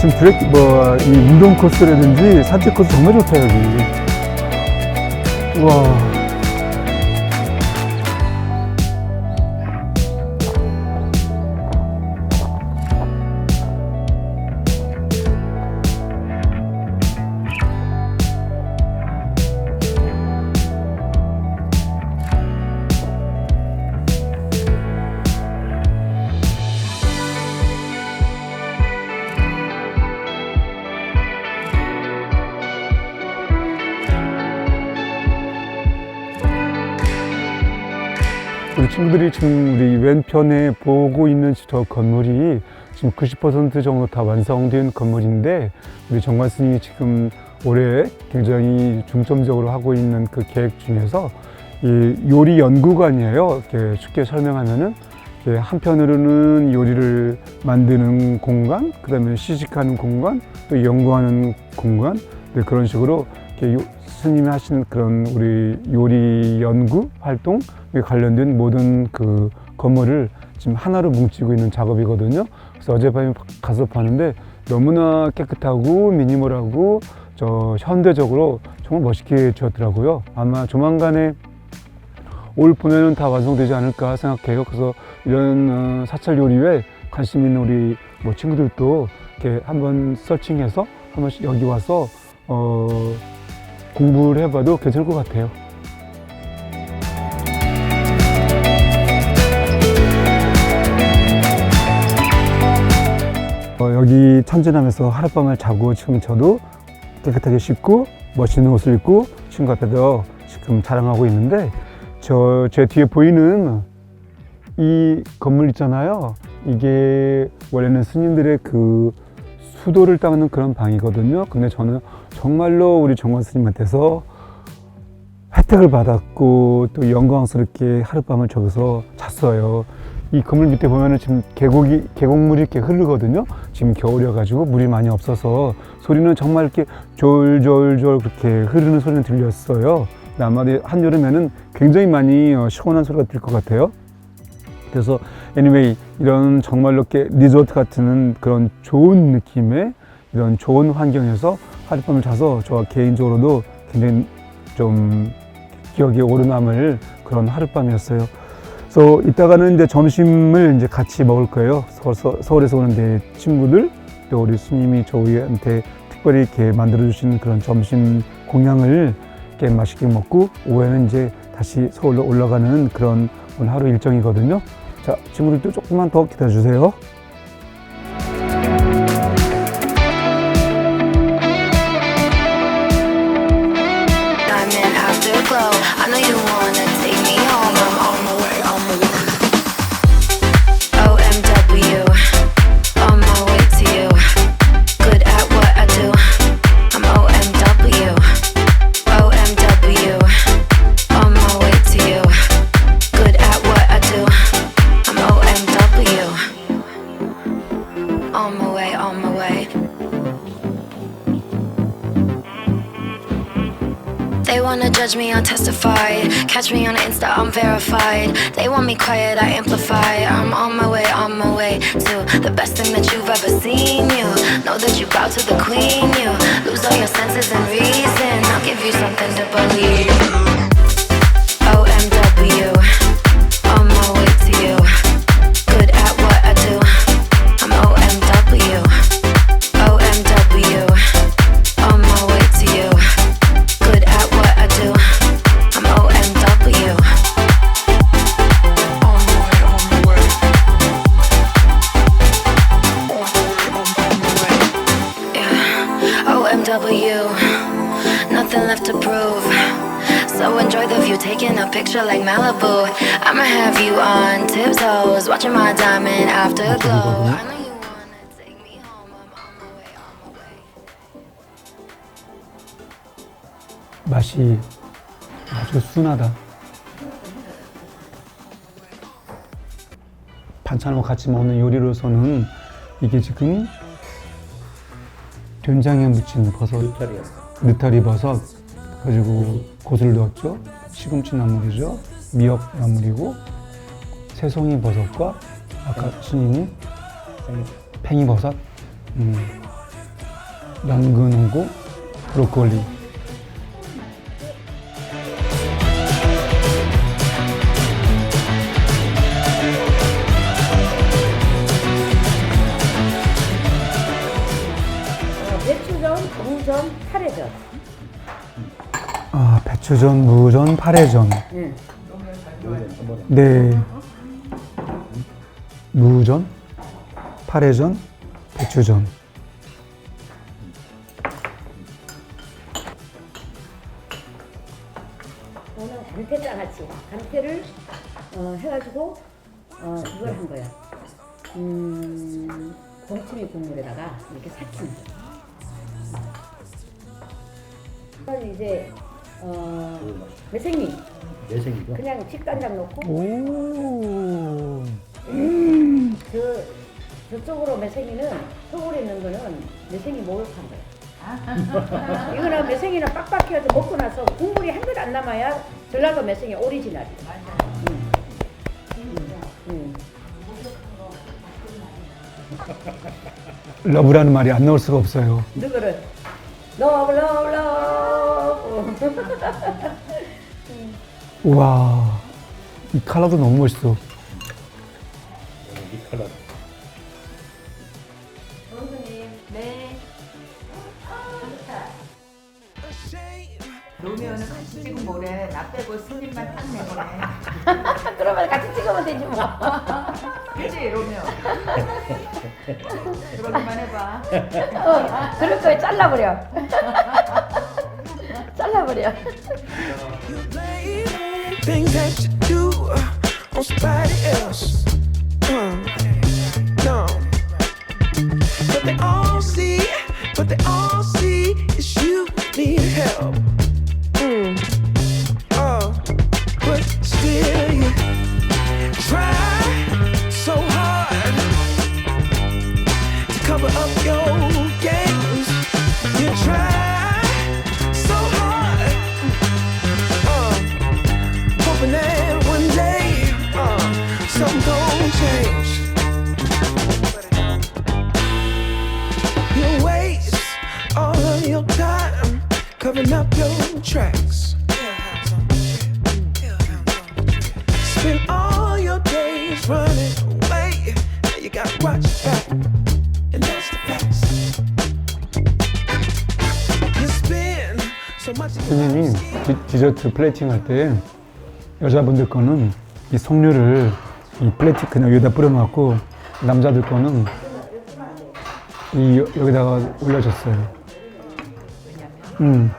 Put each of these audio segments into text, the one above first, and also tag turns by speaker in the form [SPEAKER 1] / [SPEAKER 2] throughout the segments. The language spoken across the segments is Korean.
[SPEAKER 1] 아침 브레이크 뭐 이 운동 코스라든지 산책 코스 정말 좋다 여기. 와. 친구들이 지금 우리 왼편에 보고 있는 저 건물이 지금 90% 정도 다 완성된 건물인데 우리 정관 스님이 지금 올해 굉장히 중점적으로 하고 있는 그 계획 중에서 이 요리 연구관이에요. 이렇게 쉽게 설명하면은 한편으로는 요리를 만드는 공간, 그다음에 시식하는 공간, 또 연구하는 공간, 네, 그런 식으로 스님이 하시는 그런 우리 요리 연구 활동에 관련된 모든 그 건물을 지금 하나로 뭉치고 있는 작업이거든요. 그래서 어젯밤에 가서 봤는데 너무나 깨끗하고 미니멀하고 저 현대적으로 정말 멋있게 지었더라고요. 아마 조만간에 올 봄에는 다 완성되지 않을까 생각해요. 그래서 이런 어, 사찰 요리에 관심 있는 우리 뭐 친구들도 이렇게 한번 서칭해서 한 번씩 여기 와서 어, 공부를 해봐도 괜찮을 것 같아요. 어, 여기 천진함에서 하룻밤을 자고 지금 저도 깨끗하게 씻고 멋있는 옷을 입고 친구 앞에서 지금 자랑하고 있는데 저 제 뒤에 보이는 이 건물 있잖아요. 이게 원래는 스님들의 그 수도를 닦는 그런 방이거든요. 근데 저는 정말로 우리 정관 스님한테서 혜택을 받았고 또 영광스럽게 하룻밤을 저기서 잤어요. 이 건물 밑에 보면은 지금 계곡이 계곡물이 이렇게 흐르거든요. 지금 겨울이어가지고 물이 많이 없어서 소리는 정말 이렇게 졸졸졸 그렇게 흐르는 소리는 들렸어요. 아마도 한여름에는 굉장히 많이 어, 시원한 소리가 들 것 같아요. 그래서 anyway 이런 정말로 리조트 같은 그런 좋은 느낌의 이런 좋은 환경에서 하룻밤을 자서 저 개인적으로도 굉장히 좀 기억에 오르남을 그런 하룻밤이었어요. 그래서 이따가는 이제 점심을 이제 같이 먹을 거예요. 서울, 서울에서 오는 내 친구들 또 우리 스님이 저희한테 특별히 이렇게 만들어 주시는 그런 점심 공양을 이렇게 맛있게 먹고 오후에는 이제 다시 서울로 올라가는 그런 오늘 하루 일정이거든요. 자, 친구들도 조금만 더 기다려 주세요.
[SPEAKER 2] Wanna judge me, I'll testify. Catch me on Insta, I'm verified. They want me quiet, I amplify. I'm on my way, on my way to the best thing that you've ever seen. You know that you bow to the queen. You lose all your senses and reason. I'll give you something to believe. Picture like Malibu. I'ma have you on tiptoes, watching my diamond afterglow. I know you wanna take me home. I'm on my way, on my way.
[SPEAKER 1] 맛이 아주 순하다. 반찬하고 같이 먹는 요리로서는 이게 지금 된장에 묻힌 버섯, 느타리 버섯, 그리고 고수를 넣었죠. 시금치 나물이죠. 미역 나물이고 새송이 버섯과 아까 스님이 팽이 버섯, 음, 연근홍고, 브로콜리. 아, 배추전, 무전, 파래전.
[SPEAKER 3] 응.
[SPEAKER 1] 네. 무전, 파래전, 배추전.
[SPEAKER 3] 저는 간태장 같이 간태를 어, 해가지고 어, 이걸 한 거야. 음, 동치미 국물에다가 이렇게 거야. 그래서 이제 어, 매생이
[SPEAKER 4] 내생이죠?
[SPEAKER 3] 그냥 직간장 넣고
[SPEAKER 1] 오.
[SPEAKER 3] 저 저쪽으로 매생이는 속으로 있는 거는 매생이 목욕한 거야. 이거는 매생이는 빡빡해서 먹고 나서 국물이 한끗안 남아야 전라도 매생이 오리지널이야. 응. 응.
[SPEAKER 1] 러브라는 말이 안 나올 수가 없어요.
[SPEAKER 3] 누구를 러브 러브 러브
[SPEAKER 1] 우와. 이 컬러도 너무 멋있어.
[SPEAKER 4] 이 컬러.
[SPEAKER 5] 로미오는 같이 찍은 뭐래 나 빼고 슬림만 딱 내보내
[SPEAKER 3] 그러면 같이 찍으면 되지 뭐.
[SPEAKER 5] 그치 로미오 그러기만 해봐
[SPEAKER 3] 어, 그럴 거에 잘라버려. 잘라버려.
[SPEAKER 6] things that you do uh, on somebody else.
[SPEAKER 1] 디저트 플레이팅 할 때 여자분들 거는 이 석류를 이 플레이팅 그냥 여기다 뿌려놓고 남자들 거는 이 여- 여기다가 올려줬어요. 음.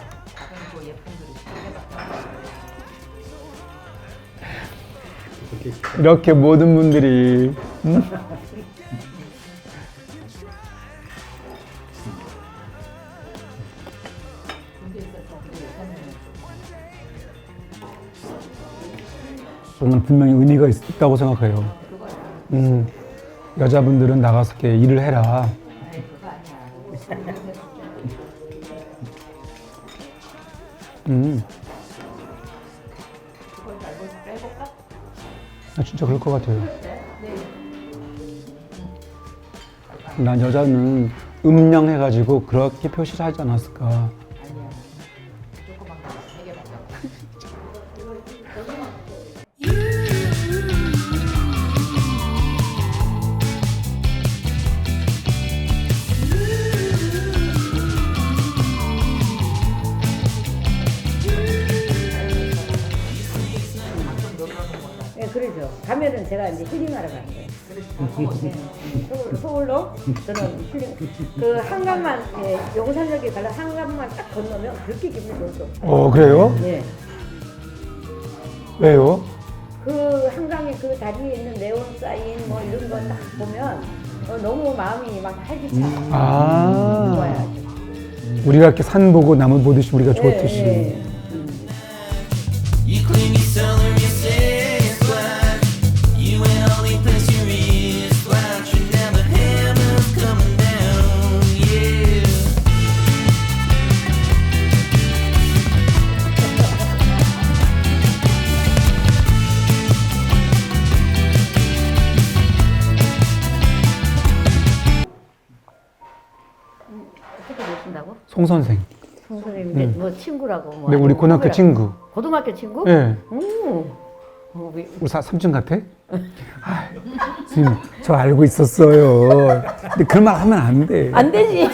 [SPEAKER 1] 이렇게 모든 분들이 음? 저는 분명히 의미가 있, 있다고 생각해요. 음, 여자분들은 나가서 이렇게 일을 해라. 음. 아, 진짜 그럴 것 같아요. 난 여자는 음량해가지고 그렇게 표시를 하지 않았을까.
[SPEAKER 3] 그러죠. 가면은 제가 이제 힐링하러 가는 거예요. 서울, 서울로 저는 힐링, 그 한강만, 예, 용산역에 가서 한강만 딱 건너면 그렇게 기분이 좋죠.
[SPEAKER 1] 어, 그래요?
[SPEAKER 3] 예.
[SPEAKER 1] 왜요?
[SPEAKER 3] 그 한강에 그 다리에 있는 네온 사인 뭐 이런 거 딱 보면 어, 너무 마음이 막 활기차.
[SPEAKER 1] 아.
[SPEAKER 3] 좋아요.
[SPEAKER 1] 우리가 이렇게 산 보고 나무 보듯이 우리가 좋듯이.
[SPEAKER 3] 예, 예.
[SPEAKER 1] 홍 선생.
[SPEAKER 3] 송 선생님
[SPEAKER 1] 음.
[SPEAKER 3] 뭐 친구라고 뭐
[SPEAKER 1] 네, 우리
[SPEAKER 3] 아니면
[SPEAKER 1] 고등학교
[SPEAKER 3] 후배라고.
[SPEAKER 1] 친구.
[SPEAKER 3] 고등학교 친구? 어, 왜-
[SPEAKER 1] 우리 사, 삼촌 같아? 아, 선생님, 저 알고 있었어요. 근데 그런 말 하면 안 돼.
[SPEAKER 3] 안 되지.